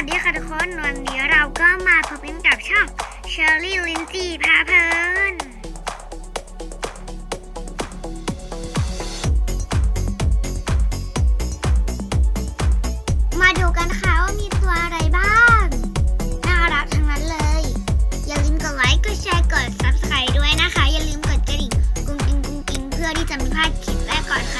ัสดีค่ะทุกคน วันนี้เราก็มาพบกันกับช่องเชอรี่ลินจีพาเพลินมาดูกันค่ะว่ามีตัวอะไรบ้าง น่ารักทั้งนั้นเลย อย่าลืมกดไลค์กดแชร์กด subscribe ด้วยนะคะ อย่าลืมกดกระดิ่งกุ้งกิ้งกุ้งกิ้งเพื่อที่จะไม่พลาดคลิปแรกก่อนค่ะ